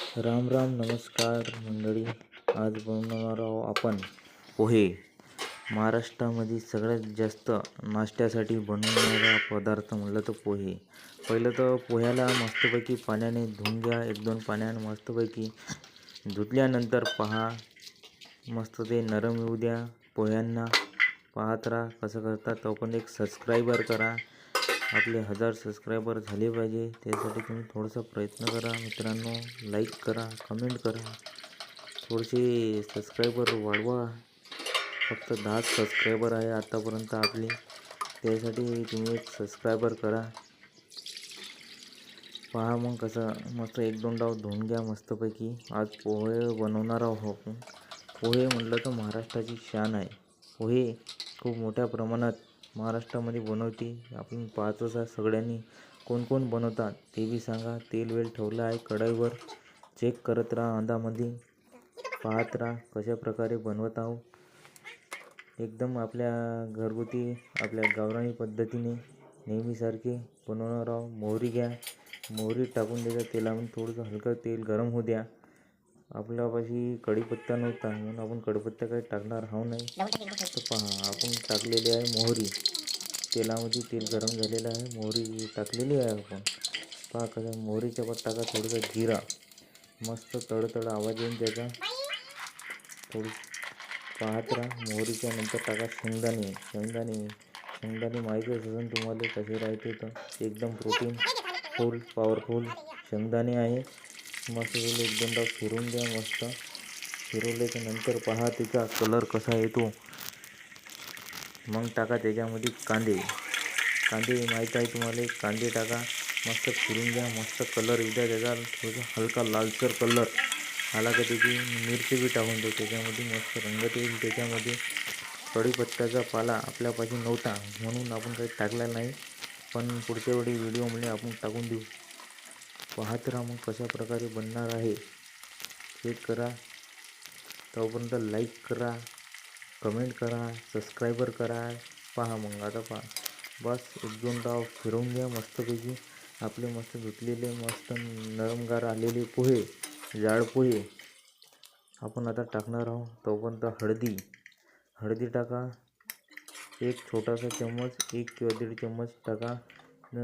राम राम नमस्कार मंडळी. आज बनवणार आहोत आपण पोहे. महाराष्ट्रामध्ये सगळ्यात जास्त नाश्त्यासाठी बनवणारा पदार्थ म्हटलं तर पोहे. पहिलं तर पोह्याला मस्तपैकी पाण्याने धुवून घ्या. एक दोन पाण्याने मस्तपैकी धुतल्यानंतर पहा. मस्त ते नरम येऊ द्या. पोह्यांना पाहत राहा कसं करतात. तो पण एक सबस्क्रायबर करा. आपले हजार सबस्क्रायबर झाले पाहिजे. त्यासाठी तुम्ही थोडासा प्रयत्न करा. मित्रांनो लाईक करा कमेंट करा. थोडेसे सबस्क्रायबर वाढवा. फक्त दहाच सबस्क्रायबर आहे आत्तापर्यंत आपले. त्यासाठी तुम्ही एक सबस्क्रायबर करा. पहा मग कसं मस्त एक दोन डाव धुवून घ्या मस्तपैकी. आज पोहे बनवणार आहोत आपण. पोहे म्हटलं तर महाराष्ट्राची शान आहे. पोहे खूप मोठ्या प्रमाणात महाराष्ट्रामध्ये बनवते. आपण पाहतोच आहे सगळ्यांनी कोण कोण बनवतात ते बी सांगा. तेल वेल ठेवलं आहे कढईवर. चेक करत राहा अंधामध्ये. पाहत राहा कशा प्रकारे बनवत आहो. एकदम आपल्या घरगुती आपल्या गावरानी पद्धतीने नेहमीसारखे बनवणार आहो. मोहरी घ्या. मोहरी टाकून द्यायच्या तेलामध्ये थोडंसं हलकं तेल गरम होऊ द्या. आपल्यापाशी कढीपत्ता नव्हता म्हणून आपण कडीपत्ता काही टाकणार हा नाही. तर पहा आपण टाकलेली आहे मोहरी. तेलामध्ये तेल गरम झालेलं आहे. मोहरी टाकलेली आहे आपण. पहा कसं मोहरीच्या पण टाका थोडंसं जिरा. मस्त तडतड आवाज येईन त्याचा. थोडी पाहत राहा. मोहरीच्या नंतर टाका शेंगदाणे. शेंगदाणे शेंगदाणे माहिती असेल तुम्हाला कसे राहते तर. एकदम प्रोटीन फुल पॉवरफुल शेंगदाणे आहे. मस्त त्याला एक दोनदा फिरून द्या मस्त. फिरवल्याच्या नंतर पहा त्याचा कलर कसा येतो मग टाका त्याच्यामध्ये कांदे. कांदे माहीत आहे तुम्हाला कांदे टाका. मस्त फिरून घ्या मस्त कलर येऊ द्या त्याचा थोडासा हलका लालसर कलर आला का त्याची मिरची बी टाकून देऊ. त्याच्यामध्ये मस्त रंगत येईल त्याच्यामध्ये. कढीपत्त्याचा पाला आपल्यापाशी नव्हता म्हणून आपण काही टाकला नाही. पण पुढच्या वेळी व्हिडिओमध्ये आपण टाकून देऊ. पाहत राहा मग कशा प्रकारे बनणार आहे. हे करा. तोपर्यंत लाईक करा. कमेंट करा. सबस्क्रायबर करा. पहा मग आता पहा. बस एक दोन डाव फिरवून घ्या मस्तपैकी. आपले मस्त धुतलेले मस्त नरमगार आलेले पोहे जाड पोहे. आपण आता टाकणार आहोत. तोपर्यंत हळदी. हळदी टाका. एक छोटासा चम्मच एक किंवा दीड चम्मच टाका.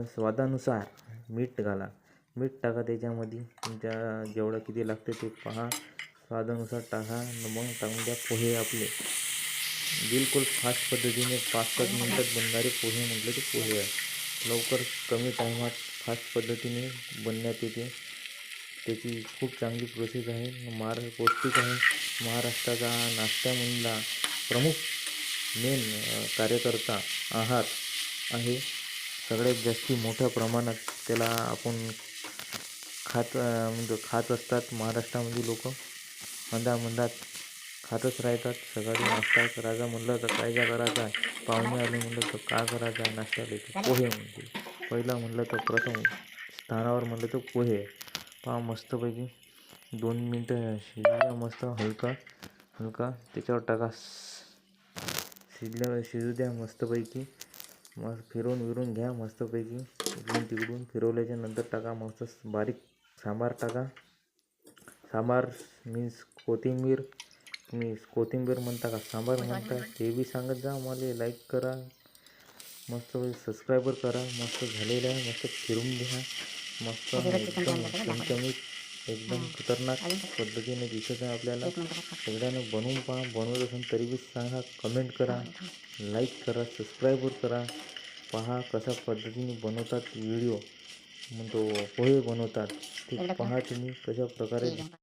स्वादानुसार मीठ घाला. मीठ टाका त्याच्यामध्ये तुमच्या जेवढं किती लागते ते पहा. स्वादानुसार टाका. न मग टाकून द्या पोहे आपले. बिलकुल फास्ट पद्धतीने पाच पाच मिनटात बनणारे पोहे म्हटलं ते पोहे आहे. लवकर कमी टायमात फास्ट पद्धतीने बनण्यात येते. खूप चांगली प्रोसेस आहे. महार पौष्टिक है महाराष्ट्र आहे. महाराष्ट्राचा नाश्त्यामधला प्रमुख मेन कार्यकर्ता आहार आहे. सगळ्यात जास्ती मोठ्या प्रमाणात त्याला खात म्हणजे खात असतात महाराष्ट्रामध्ये लोक. मंदामंदात खातच राहतात सकाळी नाश्ता करायचा म्हणलं तर काय काय करायचा पाहुणे आले म्हणलं तर काय करायचा नाश्त्याला तर पोहे म्हणजे पहिला म्हणलं तर प्रथम स्थानावर म्हणलं तर पोहे. पहा मस्तपैकी दोन मिनटं शिजल्या मस्त हलका हलका त्याच्यावर टाका. शिजल्या शिजू द्या मस्तपैकी. मस्त फिरवून विरून घ्या मस्तपैकी. इकडून तिकडून फिरवल्याच्या नंतर टाका मस्त बारीक सांबार टाका सांबार मीन्स कोथिंबीर. तुम्ही कोथिंबीर म्हणता का? सांबार म्हणता. ते बी सांगत जा. मला लाईक करा. मस्त सबस्क्रायबर करा. मस्त झालेलं आहे. मस्त फिरून घ्या. मस्त एकदम चमचमीत एकदम खतरनाक पद्धतीने दिसत आहे आपल्याला. सगळ्यांना बनवून पहा. बनवत असेल तरी बी सांगा. कमेंट करा. लाईक करा. सबस्क्रायबर करा. पहा कशा पद्धतीने बनवतात व्हिडिओ म्हणतो पोहे बनवतात. ते पहा तुम्ही कशा प्रकारे